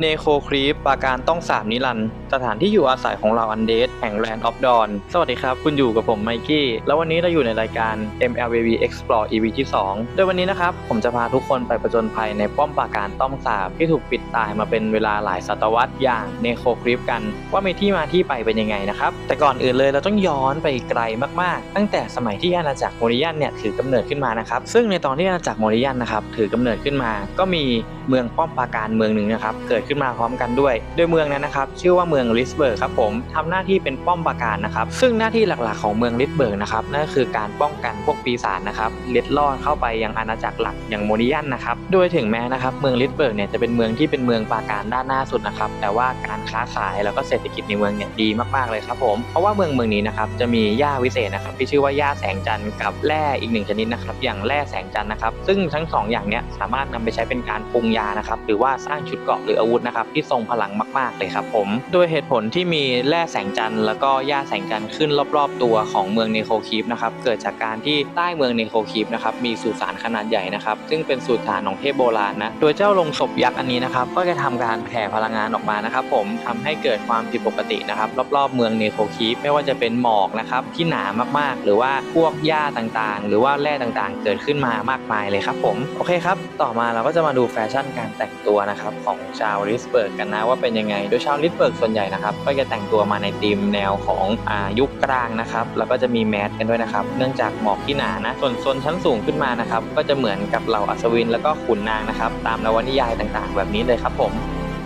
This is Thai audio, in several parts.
เนโคครีปปราการต้องสามนิรันสถานที่อยู่อาศัยของเราอันเดสแห่งแลนด์ออฟดอนสวัสดีครับ คุณอยู่กับผมไมกี้ แล้ววันนี้เราอยู่ในรายการ MLBB Explore EP ที่ 2 โดยวันนี้นะครับ ผมจะพาทุกคนไปประจนภัยในป้อมปราการต้องสาบที่ถูกปิดตายมาเป็นเวลาหลายศตวรรษอย่างเนโคครีปกัน ว่ามีที่มาที่ไปเป็นยังไงนะครับ แต่ก่อนอื่นเลยเราต้องย้อนไปไกลมากๆ ตั้งแต่สมัยที่อาณาจักรโมริยันเนี่ยถือกำเนิดขึ้นมานะครับซึ่งในตอนที่อาณาจักรโมริยันนะครับถือกำเนิดขึ้นมา ก็มีเมืองป้อมปราการเมืองหนึ่งนะครับเกิดขึ้นมาพร้อมกันด้วย โดยเมืองนั้นนะครับชื่อว่าเมืองลิสเบิร์กครับผมทำหน้าที่เป็นป้อมปราการนะครับซึ่งหน้าที่หลักๆของเมืองลิสเบิร์กนะครับนั่นก็คือการป้องกันพวกปีศาจนะครับเล็ดลอดเข้าไปยังอาณาจักรหลักอย่างโมริยันนะครับโดยถึงแม้นะครับเมืองลิสเบิร์กเนี่ยจะเป็นเมืองที่เป็นเมืองปราการด้านหน้าสุดนะครับแต่ว่าการค้าขายแล้วก็เศรษฐกิจในเมืองเนี่ยดีมากๆเลยครับผมเพราะว่าเมืองเมืองนี้นะครับจะมีหญ้าวิเศษนะครับที่ชื่อว่าหญ้าแสงจันทร์กับแร่อีกหนึ่งชนิดนะครับอย่างแร่แสงจันทร์นะครับซึ่งทั้งสออย่างเนี้ยสามารถนำไปใช้เป็นการปรุงยานะครับหรือว่าสร้างชุดเกราะหรืออาวุธนะครับที่ทรงพลังมาก ๆ เลยครับผมโดยเหตุผลที่มีแร่แสงจันทร์แล้วก็หญ้าแสงจันทร์ขึ้นรอบๆ ตัวของเมืองเนโคคีฟนะครับเกิดจากการที่ใต้เมืองเนโคคีฟนะครับมีสุสานขนาดใหญ่นะครับซึ่งเป็นสุสานของเทพโบราณนะโดยเจ้าลงศพยักษ์อันนี้นะครับก็จะทำการแผ่พลังงานออกมานะครับผมทำให้เกิดความผิดปกตินะครับรอบๆ เมืองเนโคคีฟไม่ว่าจะเป็นหมอกนะครับที่หนามากๆ หรือว่าพวกหญ้าต่างๆ หรือว่าแร่ต่างๆ เกิดขึ้นมามากมายเลยครับผมโอเคครับ ต่อมาเราก็จะมาดูแฟชั่นการแต่งตัวนะครับของชาวลิสเบิร์กกันนะว่าเป็นยังไง โดยชาวลิสเบิร์กส่วนใหญ่นะครับก็จะแต่งตัวมาในธีมแนวของอายุคกลางนะครับแล้วก็จะมีแมสกันด้วยนะครับเนื่องจากหมอกที่หนานะส่วนโซนชั้นสูงขึ้นมานะครับก็จะเหมือนกับเหล่าอัศวินแล้วก็ขุนนางนะครับตามนวนิยายต่างๆ แบบนี้เลยครับผม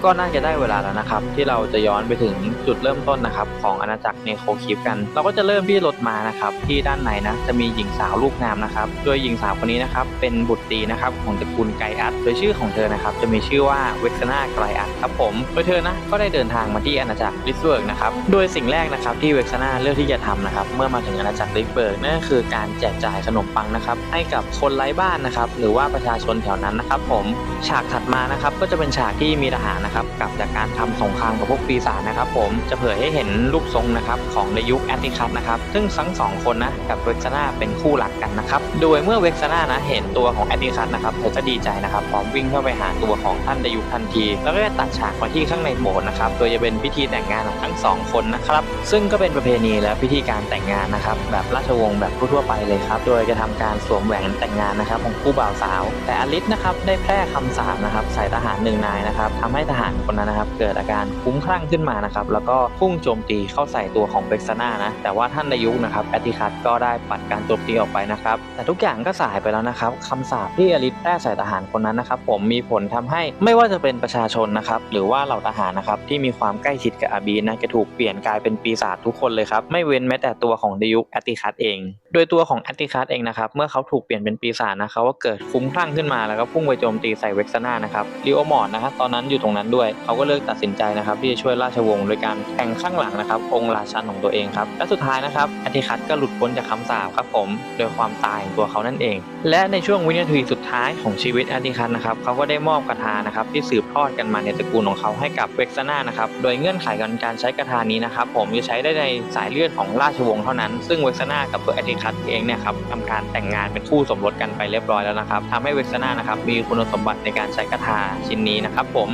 ก็น่าจะได้เวลาแล้วนะครับ ที่เราจะย้อนไปถึงจุดเริ่มต้นนะครับ ของอาณาจักรเนโคคิฟกัน เราก็จะเริ่มที่รถมานะครับที่ด้านในนะจะมีหญิงสาวลูกงามนะครับโดยหญิงสาวคนนี้นะครับเป็นบุตรีนะครับของตระกูลไกอัสโดยชื่อของเธอนะครับจะมีชื่อว่าเวกซนาไกอัสครับผมโดยเธอนะก็ได้เดินทางมาที่อาณาจักรลิสเบิร์กนะครับโดยสิ่งแรกนะครับที่เวกซนาเลือกที่จะทำนะครับเมื่อมาถึงอาณาจักรลิสเบิร์กนั่นก็คือการแจกจ่ายขนมปังนะครับให้กับคนไร้บ้านนะครับหรือว่าประชาชนแถวนั้นนะครับผมฉากถัดมานะครับก็จะเป็นฉากที่มีทหารนะครับกลับจากการทำสงครามกับพวกปีศาจนะครับผมจะเผยให้เห็นรูปทรงนะครับของในยุคแอนติคัสนะครับซึ่งทั้งสองคนนะกับเวกซนาเป็นคู่รักกันนะครับโดยเมื่อเวกซนานะเห็นตัวของแอนติคัสนะครับเธอก็ดีใจนะครับพร้อมวิ่งเข้าไปหาตัวของท่านในยุคทันที แล้วก็จะตัดฉากมาที่ข้างในโบสถ์นะครับโดยจะเป็นพิธีแต่งงานของทั้งสองคนนะครับซึ่งก็เป็นประเพณีและพิธีการแต่งงานนะครับแบบราชวงศ์แบบทั่วไปเลยครับโดยจะทำการสวมแหวนแต่งงานนะครับของคู่บ่าวสาว แต่อลิสนะครับได้แพร่คำสาปนะครับใส่ทหารหนึ่งนายนะครับทำให้ทหารหารคนนั้นนะครับ เกิดอาการคุ้มคลั่งขึ้นมานะครับ แล้วก็พุ่งโจมตีเข้าใส่ตัวของเบกซานานะ แต่ว่าท่านในยุคนะครับแอติคัสก็ได้ปัดการโจมตีออกไปนะครับ แต่ทุกอย่างก็สายไปแล้วนะครับคำสาปที่อลิสแพร่ใส่ทหารคนนั้นนะครับ ผมมีผลทำให้ไม่ว่าจะเป็นประชาชนนะครับ หรือว่าเหล่าทหารนะครับที่มีความใกล้ชิดกับอาบีนะจะถูกเปลี่ยนกลายเป็นปีศาจทุกคนเลยครับ ไม่เว้นแม้แต่ตัวของในยุคแอติคัสเอง โดยตัวของแอติคัสเองนะครับ เมื่อเขาถูกเปลี่ยนเป็นปีศาจนะเขาก็เกิดคุ้มคลั่งขึ้นมาแล้วก็พุ่งไปโจมตีใส่เวกซนานะครับลิโอมอร์นะครับตอนนั้นอยู่ตรงนั้นด้วย เขาก็เลือกตัดสินใจนะครับที่จะช่วยราชวงศ์โดยการแทงข้างหลังนะครับ องค์ราชันของตัวเองครับและสุดท้ายนะครับอติคัสก็หลุดพ้นจากคำสาปครับผมโดยความตายของตัวเขานั่นเอง และในช่วงวินาทีสุดท้ายของชีวิตอติคัสนะครับเขาก็ได้มอบคาถานะครับที่สืบทอดกันมาในตระกูลของเขาให้กับเวกซนานะครับโดยเงื่อนไขการการใช้คาถานี้นะครับผมจะใช้ได้ในสายเลือดของราชวงศ์เท่านั้น ซึ่งเวกซนากับตัวแอติคัสเองเนี่ยครับทำการแต่งงานเป็นคู่สมรสกันไปเรียบร้อยแล้วนะครับทำให้เวกซนานะครับมีคุณสมบัติในการใช้คาถาชิ้นนี้นะครับผม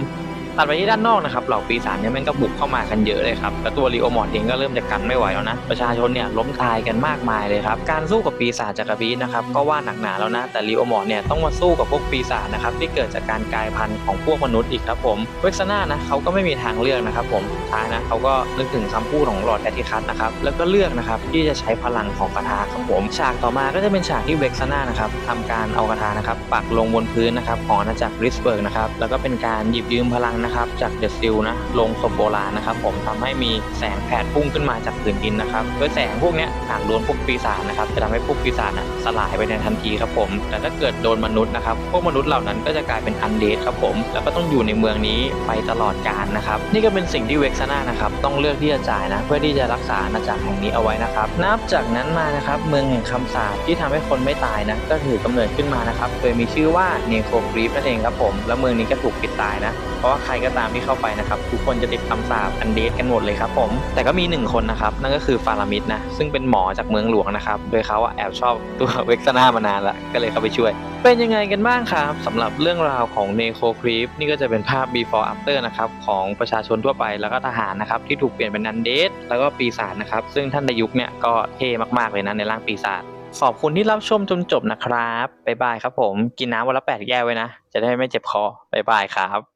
ตัดไปที่ด้านนอกนะครับเหล่าปีศาจเนี่ยแม่งก็บุกเข้ามากันเยอะเลยครับแล้วตัวลีโอมอร์ดเองก็เริ่มจะกันไม่ไหวแล้วนะ ประชาชนเนี่ยล้มตายกันมากมายเลยครับ การสู้กับปีศาจจักรบีนะครับก็ว่าหนักหนาแล้วนะ แต่ลีโอมอร์ดเนี่ยต้องมาสู้กับพวกปีศาจนะครับที่เกิดจากการกลายพันธุ์ของพวกมนุษย์อีกครับผม เวกซนานะเขาก็ไม่มีทางเลือกนะครับผมสุดท้ายนะเขาก็นึกถึงคำพูดของหลอดแอติคัสนะครับแล้วก็เลือกนะครับที่จะใช้พลังของคาถาครับผม ฉากต่อมาก็จะเป็นฉากที่เวกซนานะครับทำการเอาคาถานะครับปักลงบนพื้นนะครับของอาณาจักรริสเบิร์กนะครับแล้วก็เป็นการหยิบยืมพลังนะครับจากเดอะซิลนะลงศพโบราณนะครับ ผมทำให้มีแสงแผดพุ่งขึ้นมาจากผืนดินนะครับโดยแสงพวกนี้หากโดนพวกปีศาจนะครับจะทำให้พวกปีศาจนะสลายไปในทันทีครับผม แต่ถ้าเกิดโดนมนุษย์นะครับพวกมนุษย์เหล่านั้นก็จะกลายเป็นอันเดดครับผมแล้วก็ต้องอยู่ในเมืองนี้ไปตลอดกาลนะครับนี่ก็เป็นสิ่งที่เวกซนานะครับต้องเลือกที่จะจ่ายนะเพื่อที่จะรักษาอาณาจักรแห่งนี้เอาไว้นะครับนับจากนั้นมานะครับเมืองแห่งคำสาปที่ทำให้คนไม่ตายนะก็ถือกำเนิดขึ้นมานะครับโดยมีชื่อว่าเนโครกรีฟนั่นเองครับผมแล้วเมืองนี้ก็ถูกปิดตายนะเพราะว่าใครก็ตามที่เข้าไปนะครับ ทุกคนจะติดคำสาปอันเดดกันหมดเลยครับผมแต่ก็มีหนึ่งคนนะครับ นั่นก็คือฟารามิดนะ ซึ่งเป็นหมอจากเมืองหลวงนะครับโดยเขาอะแอบชอบตัวเวกซนามานานละก็เลยเข้าไปช่วย เป็นยังไงกันบ้างครับสำหรับเรื่องราวของเนโคครีปนี่ก็จะเป็นภาพ before after นะครับของประชาชนทั่วไปแล้วก็ทหารนะครับที่ถูกเปลี่ยนเป็นนันเดสแล้วก็ปีศาจนะครับซึ่งท่านดยุคเนี่ยก็เท่มากๆเลยนะในร่างปีศาจขอบคุณที่รับชมจนจบนะครับ บ๊ายบายครับผม กินน้ำวันละแปดแก้วไว้นะ จะได้ไม่เจ็บคอ บ๊ายบายครับ